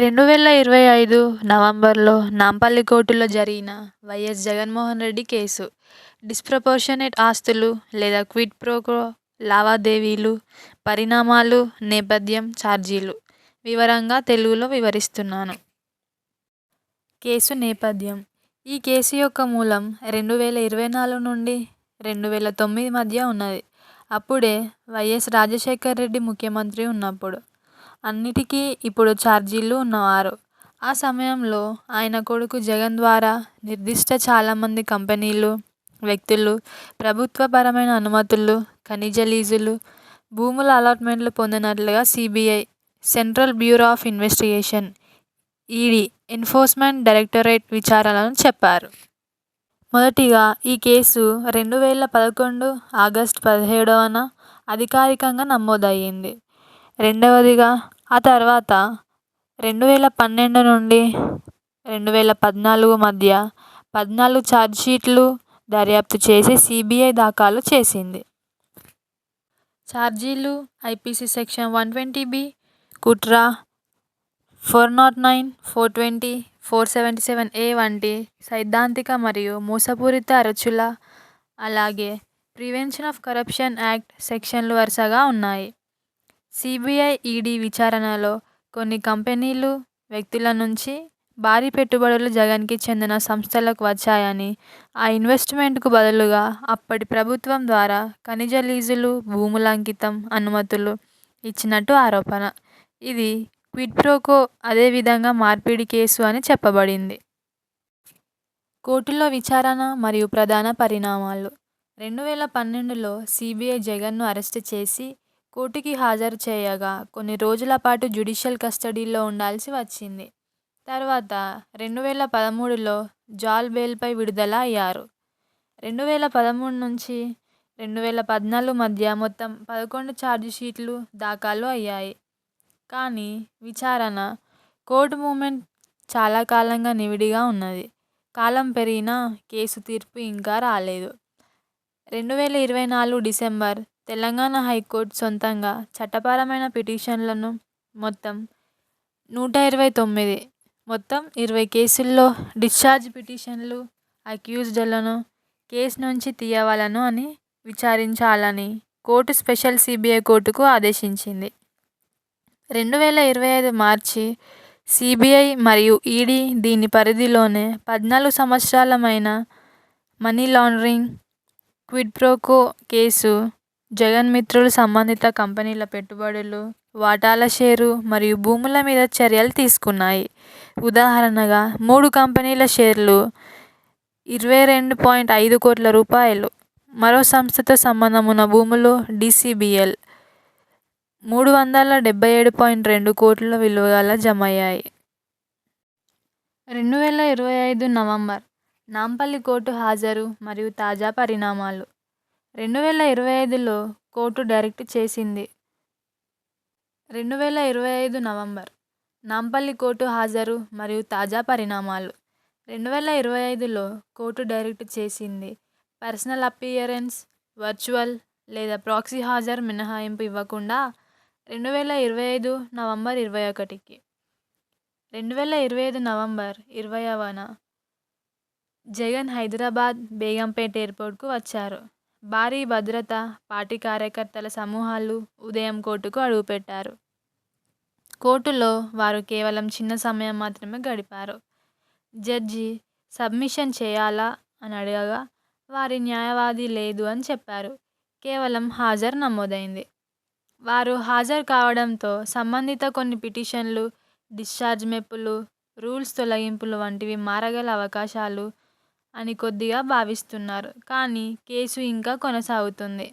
రెండు వేల ఇరవై ఐదు నవంబర్లో నాంపల్లి కోర్టులో జరిగిన YS Jaganmohan Reddy case. Disproportionate ఆస్తులు లేదా క్విడ్ ప్రోకో లావాదేవీలు పరిణామాలు నేపథ్యం ఛార్జీలు. వివరంగా తెలుగులో వివరిస్తున్నాను. కేసు నేపథ్యం. ఈ కేసు యొక్క మూలం రెండు వేల ఇరవై నాలుగు నుండి రెండు వేల తొమ్మిది మధ్య ఉన్నది. అప్పుడే వైఎస్ రాజశేఖర్ రెడ్డి ముఖ్యమంత్రి ఉన్నప్పుడు అన్నిటికీ ఇప్పుడు ఛార్జీలు ఉన్నవారు ఆ సమయంలో ఆయన కొడుకు జగన్ ద్వారా నిర్దిష్ట చాలామంది కంపెనీలు వ్యక్తులు ప్రభుత్వపరమైన అనుమతులు ఖనిజ లీజులు భూముల అలాట్మెంట్లు పొందినట్లుగా CBI central bureau of investigation ED enforcement directorate విచారాలను చెప్పారు. మొదటిగా ఈ కేసు రెండు వేల పదకొండు ఆగస్టు పదిహేడవన అధికారికంగా నమోదయ్యింది. రెండవదిగా ఆ తర్వాత రెండు వేల పన్నెండు నుండి రెండు వేల పద్నాలుగు మధ్య పద్నాలుగు ఛార్జ్షీట్లు దర్యాప్తు చేసి సిబిఐ దాఖలు చేసింది. ఛార్జీలు IPC section one twenty B కుట్రా four naught nine four twenty four seventy seven A వంటి సైద్ధాంతిక మరియు మోసపూరిత అరచుల అలాగే ప్రివెన్షన్ ఆఫ్ కరప్షన్ యాక్ట్ సెక్షన్లు వరుసగా ఉన్నాయి. సిబిఐ ఈడీ విచారణలో కొన్ని కంపెనీలు వ్యక్తుల నుంచి భారీ పెట్టుబడులు జగన్కి చెందిన సంస్థలకు వచ్చాయని ఆ ఇన్వెస్ట్మెంట్కు బదులుగా అప్పటి ప్రభుత్వం ద్వారా ఖనిజ లీజులు భూముల అంకితం అనుమతులు ఇచ్చినట్టు ఆరోపణ. ఇది క్విడ్ ప్రోకో అదేవిధంగా మార్పిడి కేసు అని చెప్పబడింది. కోర్టులో విచారణ మరియు ప్రధాన పరిణామాలు. రెండు వేల పన్నెండులో సిబిఐ జగన్ను అరెస్ట్ చేసి కోర్టుకి హాజరు చేయగా కొన్ని రోజుల పాటు జ్యుడిషియల్ కస్టడీలో ఉండాల్సి వచ్చింది. తర్వాత రెండు వేల పదమూడులో జాల్ బెయిల్పై విడుదల అయ్యారు. రెండు వేల పదమూడు నుంచి రెండు వేల పద్నాలుగు మధ్య మొత్తం పదకొండు ఛార్జ్షీట్లు దాఖలు అయ్యాయి. కానీ విచారణ కోర్టు మూమెంట్ చాలా కాలంగా నివిడిగా ఉన్నది. కాలం పెరిగినా కేసు తీర్పు ఇంకా రాలేదు. రెండు వేల ఇరవై నాలుగు డిసెంబర్ తెలంగాణ హైకోర్టు సొంతంగా చట్టపరమైన పిటిషన్లను మొత్తం నూట ఇరవై తొమ్మిది మొత్తం ఇరవై కేసుల్లో డిశ్చార్జ్ పిటిషన్లు అక్యూజ్డ్లను కేసు నుంచి తీయవలను అని విచారించాలని కోర్టు స్పెషల్ సిబిఐ కోర్టుకు ఆదేశించింది. రెండు వేల ఇరవై ఐదు మార్చి సిబిఐ మరియు ఈడీ దీని పరిధిలోనే పద్నాలుగు సంవత్సరాలమైన money laundering quid pro quo case Jagan మిత్రులు సంబంధిత కంపెనీల పెట్టుబడులు వాటాల షేరు మరియు భూముల మీద చర్యలు తీసుకున్నాయి. ఉదాహరణగా మూడు కంపెనీల షేర్లు ఇరవై రెండు పాయింట్ ఐదు కోట్ల రూపాయలు. మరో సంస్థతో సంబంధం ఉన్న భూములు డిసిబిఎల్ మూడు వందల డెబ్బై ఏడు పాయింట్ రెండు కోట్ల విలువ గల రెండు వేల ఇరవై ఐదు నవంబర్ నాంపల్లి కోర్టు హాజరు మరియు తాజా పరిణామాలు. రెండు వేల ఇరవై ఐదులో కోర్టు డైరెక్ట్ చేసింది. రెండు వేల ఇరవై ఐదు నవంబర్ నాంపల్లి కోర్టు హాజరు మరియు తాజా పరిణామాలు. రెండు వేల ఇరవై ఐదులో కోర్టు డైరెక్ట్ చేసింది. పర్సనల్ అపియరెన్స్ వర్చువల్ లేదా ప్రాక్సీ హాజరు మినహాయింపు ఇవ్వకుండా రెండు వేల ఇరవై ఐదు నవంబర్ ఇరవై ఒకటికి. రెండు వేల ఇరవై ఐదు నవంబర్ ఇరవైవన జగన్ హైదరాబాద్ బేగంపేట్ ఎయిర్పోర్ట్కు వచ్చారు. భారీ భద్రత పార్టీ కార్యకర్తల సమూహాలు ఉదయం కోర్టుకు అడుగుపెట్టారు. కోర్టులో వారు కేవలం చిన్న సమయం మాత్రమే గడిపారు. జడ్జి సబ్మిషన్ చేయాలా అని అడగగా వారి న్యాయవాది లేదు అని చెప్పారు. కేవలం హాజరు నమోదైంది. వారు హాజరు కావడంతో సంబంధిత కొన్ని పిటిషన్లు డిశ్చార్జ్ మెప్పులు రూల్స్ తొలగింపులు వంటివి మారగల అవకాశాలు అని కొద్దిగా భావిస్తున్నారు. కానీ కేసు ఇంకా కొనసాగుతుంది.